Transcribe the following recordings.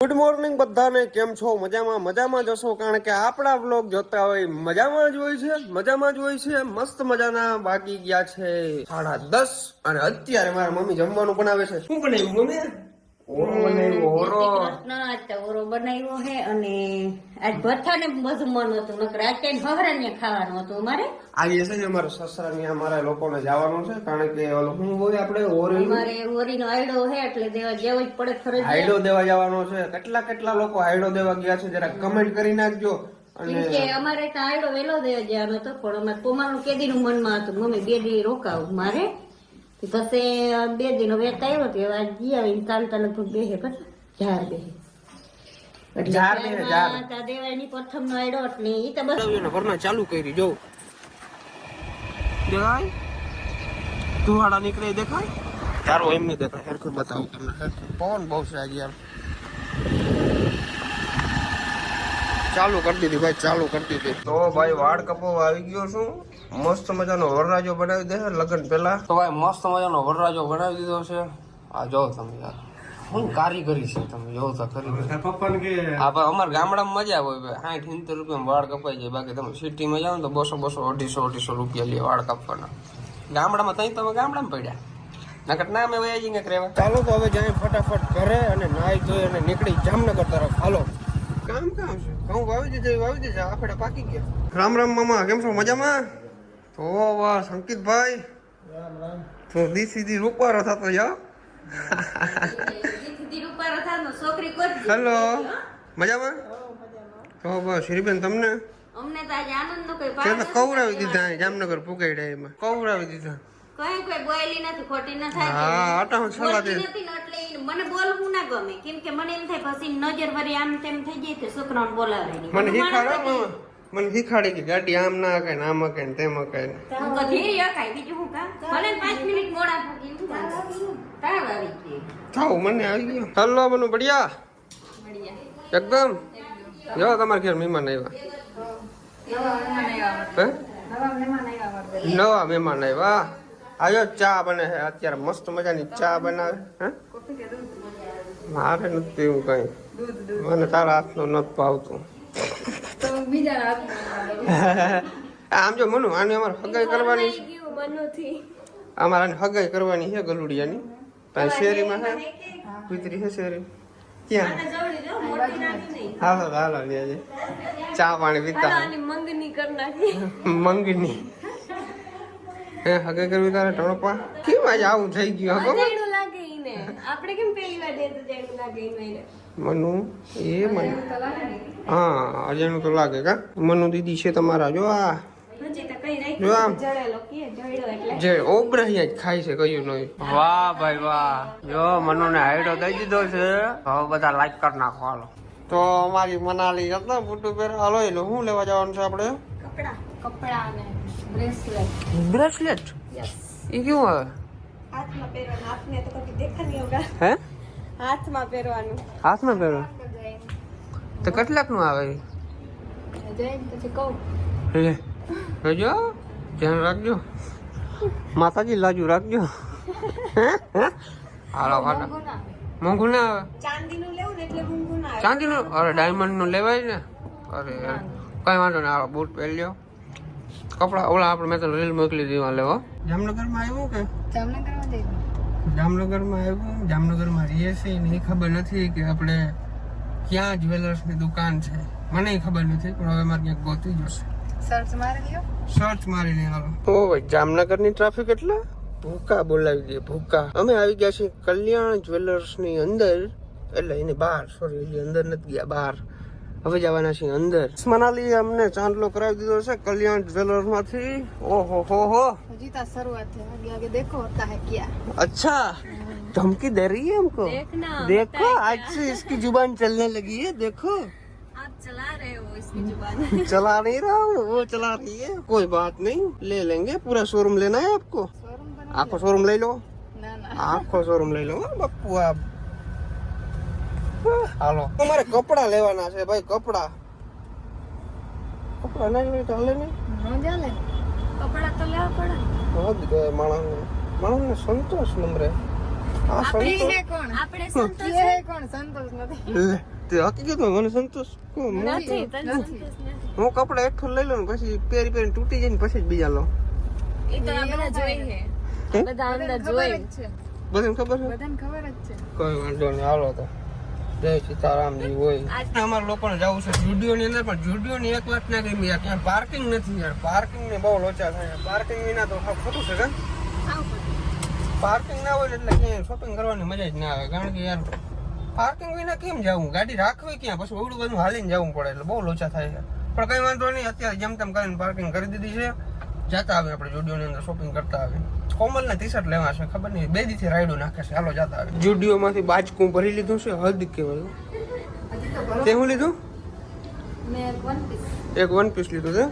Good morning બધાને, કેમ છો? મજામાં મજામાં જશો કારણ કે આપણા વ્લોગ જોતા હોય, મજામાં જ હોય છે, મજામાં જ હોય છે, મસ્ત મજાના બાકી ગયા છે સાડા દસ, અને અત્યારે મારા મમ્મી જમવાનું બનાવે છે. શું બનાવ્યું, મમ્મી? ઓરો બનાવ્યો ઓરો. આજ ઓરો બનાવ્યો હે અને આજ ભઠ્ઠાને બધું મન હતું નકર આજ કઈ હવરાને ખાવાનું હતું અમારે. આજે છે ને અમારા સસરા ને અમારા લોકોને જવાનું છે કારણ કે ઓલો હું હોય આપણે ઓરી અમારે ઓરીનો આયડો હે એટલે દેવા જેવો જ પડે ફરજ આયડો દેવા જવાનો છે. કેટલા કેટલા લોકો આયડો દેવા ગયા છે જરા કમેન્ટ કરી નાખજો. કે અમારે તો આયડો વેલો દેવા જવાનો હતો પણ અમારે કોમાનું કેદીનું મનમાં હતું મમ્મી બે દી રોકાવું મારે. તો પછી બે દિનો વેત આવ્યો તો આજ જી આવીને કાલ તો લગભગ બેહે પછી ઝાર બેહે એટલે ઝાર બેહે, ઝાર. ઝારમાં તા દેવાયની પ્રથમનો આયડો એટલે ઈ તો બસ ઘરના ચાલુ કરી જો દેખાય ધુવાડા નીકળે ઈ દેખાય તારો એમ નહીં દેખાય હરખું બતાવું તમને હરખું પવન બહુ છે આજે યાર ચાલુ કરી દીધી ભાઈ ચાલુ કરી દીધી તો ભાઈ વાળ કપાવવા આવી ગયો છું મસ્ત મજાનો વરરાજો બનાવી દે લગ્ન પહેલા. તો ભાઈ મસ્ત મજાનો વરરાજો બનાવી દીધો છે. આ જો તમે યાર હું કારીગરી છે તમે જોવો તો ખરી. હા પણ અમારા ગામડામાં મજા આવે ભાઈ. સાઠ સિત્તેર રૂપિયા વાળ કપાઈ જાય. બાકી તમે સિટીમાં જાઓ ને તો બસો બસો અઢીસો અઢીસો રૂપિયા લે વાળ કાપવાના. ગામડામાં તઈ તમે ગામડામાં પડ્યા. નકર ના અમે વયા જઈએ રહેવા. ચાલો તો હવે જાય ફટાફટ ઘરે અને નાઈ ધોઈ અને નીકળી જામનગર તરફ. હાલો. કામ કામ છે. ઘઉં વાવી દીધા વાવી દીધા. આપણે પાકી ગયા. રામ રામ મામા કેમ છો? મજામાં? તો વાહ સંકિતભાઈ. તો દી સીધી રૂપારો થતો યા. હેલો. મજામાં? તો બસ શ્રીબેન તમને? અમને તો આજે આનંદ નો કોઈ તે કવરાવી દીધા જામનગર પુગાડ્યા એમાં. કવરાવી દીધા. કઈ કોઈ બોયલી નથી ખોટી ના થાય. હા છલા દે એટલે મને બોલવું ના ગમે. કેમ કે મને એમ થાય પછી નજર વરી આમ તેમ થઈ જાય તો છોકરાઓને બોલાવે મને શીખાડો મને શીખાડી કે ગાડી આમ ના હકાય ને આમ હકાય ને તેમ હકાય ને. હું તો ધીરે અકાય બીજું હું કામ? ભલે ને મિનિટ મોડા પૂગી હું તાવ આવી ગઈ. થાવ મને આવી ગયો. હલો બનુ બઢિયા. એકદમ. જો તમારા ઘેર મહેમાન આવ્યા? હે? નવા મહેમાન આવ્યા. આયો ચા બને છે અત્યારે મસ્ત મજાની ચા બનાવે. હે? મારે નથી એવું કઈ. મને તારા હાથનું નથી ભાવતું. આમ જો મનુ આને અમારે હગાઈ કરવાની છે અમારે આને હગાઈ કરવાની છે ગલુડિયાની. ત્યાં શેરીમાં છે? કુતરી છે શેરી? ક્યાં? હાલો હાલો લે ચા પાણી પીતા. મંગની. હે હગે કરવી તારે ટણપા? કેમ આજે આવું થઈ ગયું હગો? આપણે કેમ પહેલી વાર દેતું જેવું લાગે ઈને મનુ એ મને. હા અજાણું તો લાગે કા? મનુ દીદી છે તમારા જો આ. જો આમ. જડેલો કે જડ્યો જે ઓબરાહિયા જ ખાય છે કયું નહીં. વાહ ભાઈ વાહ. જો મનુને હાઈડો દઈ દીધો છે. હવે બધા લાઈક કરી નાખો હાલો. તો અમારી મનાલી હતા બુટુ પહેર હાલો એટલે શું લેવા જવાનું છે આપણે? કપડા કપડા અને બ્રેસલેટ બ્રેસલેટ યસ એ કેવું આવે હાથમાં પહેરવાનું. હાથને તો કદી દેખા નહીં હોગા હે? હાથમાં પહેરવાનું. હાથમાં પહેરો? તો કેટલાકનું આવે. જઈને પછી કહું. લે જોજો ધ્યાન રાખજો. માતાજી લાજુ રાખજો. હાલો હાલો. મોંઘું ના આવે. ના આવે? ચાંદીનું લેવું ને એટલે મોંઘું ના આવે. ચાંદીનું? અરે ડાયમંડનું? લેવાય ને અરે કઈ વાંધો નહીં. હાલો બૂટ પહેરી લ્યો. કપડા ઓલા આપણે મેં તો રીલ મોકલી દીધી લેવો જામનગરમાં આવ્યું કે? જામનગરમાં જઈ જામનગરમાં આવ્યું? જામનગરમાં રહીએ છીએ ને એ ખબર નથી કે આપણે ક્યાં જ્વેલર્સની દુકાન છે. મને ખબર નથી પણ હવે મારે ક્યાંક ગોતી જશે. સર્ચ મારી લ્યો. સર્ચ મારીને હાલો ઓ ભાઈ જામનગરની ટ્રાફિક એટલે? ભૂકા બોલાવી દે ભૂકા. અમે આવી ગયા છીએ કલ્યાણ જ્વેલર્સની અંદર એટલે એની બહાર સોરી એની અંદર નથી ગયા બહાર. હવે જવાના છીએ અંદર મનાલી અમને ચાંદલો કરાવી દીધો છે કલ્યાણ જ્વેલર્સ માંથી ઓહો હો હો હજી તો શરૂઆત है आगे आगे देखो होता है क्या अच्छा धमकी दे रही है हमको देखना देखो आज से इसकी जुबान चलने लगी है देखो आप चला रहे हो इसकी जुबान चला नहीं रहा हूँ वो चला रही है कोई बात नहीं ले लेंगे पूरा शोरूम लेना है आपको शोरूम बना આખો શોરૂમ લઈ લો ना ना આખો હાલો. તમારે કપડા લેવાના છે ભાઈ કપડા. કપડા નહીં નહીં ચાલે નહીં ચાલે કપડા તો લેવા પડે. હદ ગયે માણસને. માણસને સંતોષ નમરે આ સંતોષ કોણ? આપણે સંતોષ એ કોણ સંતોષ નથી? તે હકીકતમાં મને સંતોષ કોણ? હું- નથી તને સંતોષ નથી. હું કપડા એકઠો લઈ લઉં ને પછી પહેરી પહેરી તૂટી જાય ને પછી જ બીજા લઉં. એ તો આ બધા જોઈ છે બધા અંદર જોઈ બધાને ખબર છે? બધાને ખબર જ છે. કોઈ વાંધો નહીં હાલો તો. જય સીતારામજી હોય. અમારે લોકો જવું છે જુડિયો ની અંદર પણ જુડિયો ની એક વાત ના ગમી. યાર ત્યાં પાર્કિંગ નથી યાર. પાર્કિંગ ને બહુ લોચા થાય. પાર્કિંગ વિના તો ખોટું છે કે? પાર્કિંગ ના હોય ને એટલે ક્યાંય શોપિંગ કરવાની મજા જ ના આવે. કારણ કે યાર પાર્કિંગ વિના કેમ જવું? ગાડી રાખવી ક્યાં? પછી ઓવડું બધું હાલીને જવું પડે એટલે બહુ લોચા થાય છે પણ કઈ વાંધો નહીં. અત્યારે જેમ તેમ કરીને પાર્કિંગ કરી દીધી છે. જતા આવે આપણે જુડિયોની અંદર શોપિંગ કરતા આવે. કોમલ ના ટી શર્ટ લેવા છે ખબર નહીં. બે દીથી રાયડો નાખે છે. હાલો જતા આવે. જુડિયો માંથી બાજકું ભરી લીધું છે હદ કેવાય તે હું લીધું? મેં વન પીસ એક વન પીસ લીધું છે?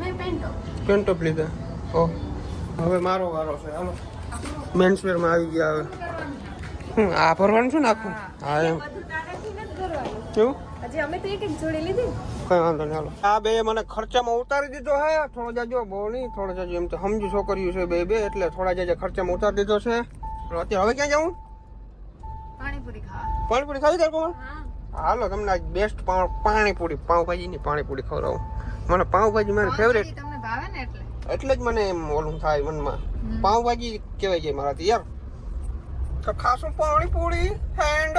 મેં પેન્ટો પેન્ટોપ લીધા. ઓ હવે મારો વારો છે. હાલો. મેન્સવેરમાં આવી ગયા હવે. આ ભરવાનું છે ને આખું? હા. એમ. કેવું? હજી અમે તો એક એક જોડી લીધી કઈ વાંધો નહીં હાલો. આ બે મને ખર્ચામાં ઉતારી દીધો હે. થોડો જાજો બહુ નહીં થોડો જાજો એમ તો સમજુ છોકરીઓ છે બે બે એટલે થોડા જાજા ખર્ચામાં ઉતારી દીધો છે. અત્યારે હવે ક્યાં જવું પાણીપુરી ખાવા. પાણીપુરી ખાવી તાર હાલો તમને આજ બેસ્ટ પાણીપુરી પાવભાજી ની પાણીપુરી ખવડાવું. મને પાવભાજી મારી ફેવરેટ તમને ભાવે ને એટલે? એટલે જ મને એમ ઓલું થાય મનમાં. પાવભાજી કહેવાય છે મારાથી યાર. તો ખાસું પાણીપુરી હેન્ડ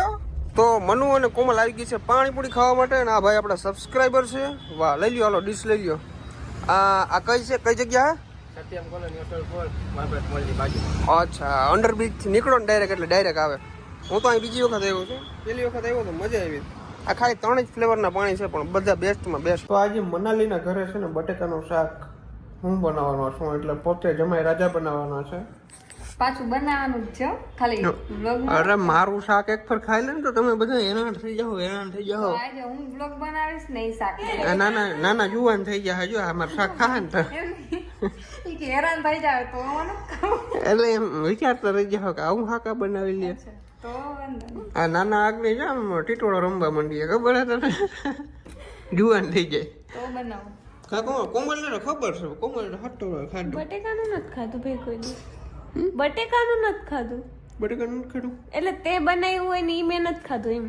તો મનુ અને કોમલ આવી ગઈ છે પાણીપુરી ખાવા માટે અને આ ભાઈ આપણા સબસ્ક્રાઈબર છે. વાહ લઈ લ્યો હાલો ડીશ લઈ લ્યો. આ આ કઈ છે? કઈ જગ્યા અચ્છા અંડરબ્રિજથી નીકળો ને ડાયરેક્ટ એટલે ડાયરેક્ટ આવે. હું તો અહીં બીજી વખત આવ્યો છું. પેલી વખત આવ્યો તો મજા આવી. આ ખાલી ત્રણ જ ફ્લેવરના પાણી છે પણ બધા બેસ્ટમાં બેસ્ટ તો આજે મનાલીના ઘરે છે ને બટેકાનું શાક હું બનાવવાનો છું એટલે પોતે જમાઈ રાજા બનાવવાના છે. પાછું બનાવવાનું જ છે ખાલી અરે મારું શાક એક ફર ખાઈ લે ને તો તમે બધા હેરાન થઈ જાઓ હેરાન થઈ જાઓ. આજે હું vlog બનાવીશ ને એ શાક ના ના ના જુવાન થઈ ગયા હજુ આ મારું શાક ખાય ને તો. હેરાન થઈ જાય તો એટલે એમ વિચારતા રહી જાઓ કે આવું શાકા બનાવી લે. તો આ નાના આગળ છે આમ ટીટોળો રમવા માંડીએ ખબર હે તને? જુવાન થઈ જાય. તો બનાવો. કોમલ ને ખબર છે કોમલ હટ્ટો ખાધું. બટેકાનું નથી ખાધું ભાઈ કોઈ દી બટેકાનું નથી ખાધું. બટેકાનું નથી ખાધું? એટલે તે બનાવ્યું હોય ને ઈ મેં નથી ખાધું એમ.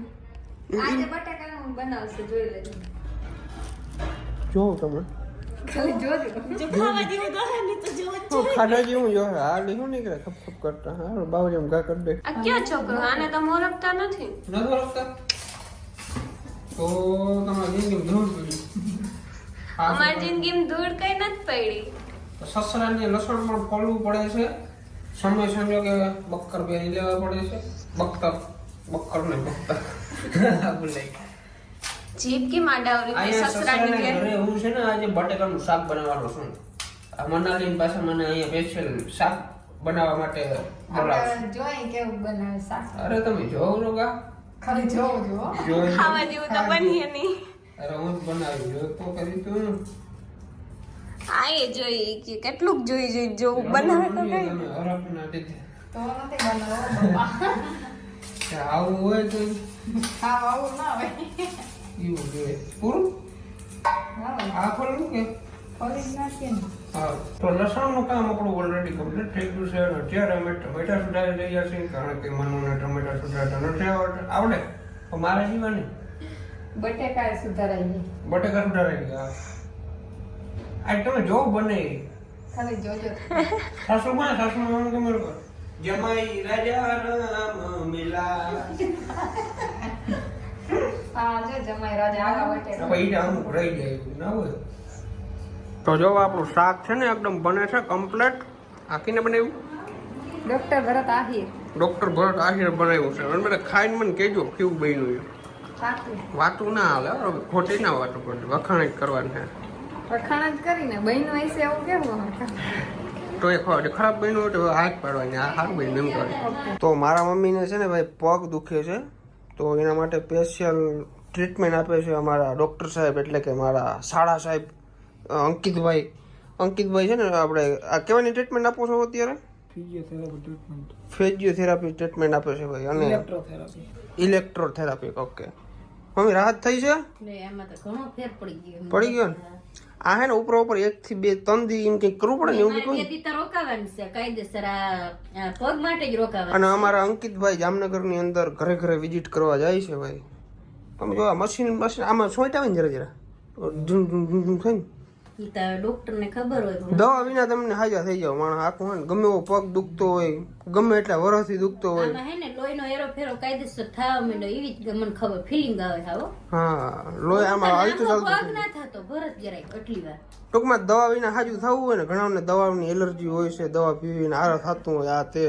આજે બટેકાનું બનાવશે જોઈ લેજો. જોવો તમે. ખાલી જોજો ખાવા જેવું તો હે નહીં તો જોવો જ. જેવું જો હાલી શું નીકળે ખપ ખપ કરતા. હા બાવ જેમ ઘા કરી દે. આ કયો છોકરો? આને તો મોરખતા નથી. નથી તો તમારી જિંદગી ધૂળ પડી. અમારી જિંદગીમાં ધૂળ કઈ નથી પડી. સસરાને લસણ પણ ફોલવું પડે છે. સમય કે બક્કર પહેરી લેવા પડે છે. બખ્તર બક્કર ને બખ્તર ભૂલાઈ જીભ કે માંડાવરી સસરાની ઘેર? ઘરે હું છે ને આજે બટેકાનું શાક બનાવવાનો છું. આ મનાલી પાસે મને અહીંયા સ્પેશિયલ શાક બનાવવા માટે બોલાવ જોઈએ કેવું બનાવે શાક. અરે તમે જોવો રો ગા ખાલી જોવું જોવો. જોઈ ખાવા જેવું તો બની નહીં. અરે હું જ બનાવી જો તો કરી તું. આ એ જોઈ કે કેટલું જોઈ જોઈ જોવું બનાવે તો કઈ તો નથી બનાવો બાપા. આવું હોય તો હા આવું ના હોય. એવું જોઈએ પૂરું? હા. આ ખોલું કે? ખોલી જ નાખીએ હા. તો લસણનું કામ આપણું ઓલરેડી કમ્પ્લીટ થઈ ગયું છે. અત્યારે અમે ટમેટા સુધારી રહ્યા છીએ કારણ કે મનુને ટમેટા સુધારતા નથી આવડતા. આવડે? તો મારા જીવાની બટેકા સુધારાઈ ગયા. બટેકા સુધારાઈ ગયા. આજ તમે જો બને. ખાલી જોજો. સાસુ માં સાસુ માં ગમે જમાઈ રાજા રામ મિલા. હા જો જમાઈ રાજા આગા બટેકા પછી અમુક રહી જાય એવું ના હોય? તો જો આપણું શાક છે ને એકદમ બને છે કમ્પ્લીટ આખીને બનાવ્યું? ડોક્ટર ભરત આહિર. ડોક્ટર ભરત આહિર બનાવ્યું છે. અને બધા ખાઈને મને કહેજો કેવું બન્યું એ. સાચું વાતું ના હાલે હો, ખોટી ના વાતો કરજો વખાણ જ કરવાની છે. વખાણ જ કરીને બહેનો હશે એવું કેવું તો એ ખરાબ બન્યું હોય તો હાથ પાડવાની આ સારું બન્યું એમ કરે તો મારા મમ્મીને છે ને ભાઈ પગ દુખે છે તો એના માટે સ્પેશિયલ ટ્રીટમેન્ટ આપે છે અમારા ડૉક્ટર સાહેબ એટલે કે મારા શાળા સાહેબ અંકિતભાઈ. અંકિતભાઈ છે ને આપણે આ કેવાની ટ્રીટમેન્ટ આપો છો અત્યારે? ફિઝિયોથેરાપી ટ્રીટમેન્ટ આપે છે ભાઈ અને ઇલેક્ટ્રોથેરાપી ઓકે મમ્મી રાહત થઈ છે? ને પડી ગયો ને? આ હે ને ઉપર ઉપર એક થી બે ત્રણ દી એમ કંઈક કરવું પડે ને એવું રોકાવાનું અને અમારા અંકિતભાઈ જામનગરની અંદર ઘરે ઘરે વિઝિટ કરવા જાય છે ભાઈ. તમે જો મશીન મશીન આમાં સોઈટ આવે ને જરા જરા. ઝુમ ઝુમ ઝુમ ઝુમ થાય ને દવા વિના તમને હાજા થઈ જાવ માણસ. આખું હોય ગમે એવો પગ દુખતો હોય ગમે એટલા વરસથી દુખતો હોય. હે ને લોહીનો એરો ફેરો કાયદેસર થવા માંડ્યો એવી જ મને ખબર ફિલિંગ આવે હાવો હા. લોહી આમાં હાલતું આમાં ચાલતું પગ ના થતો ભરત જરાય એટલી વાર. ટૂંકમાં દવા વિના હાજુ થવું હોય ને ઘણાને દવાની એલર્જી હોય છે દવા પીવીને આરા થતું હોય આ તે.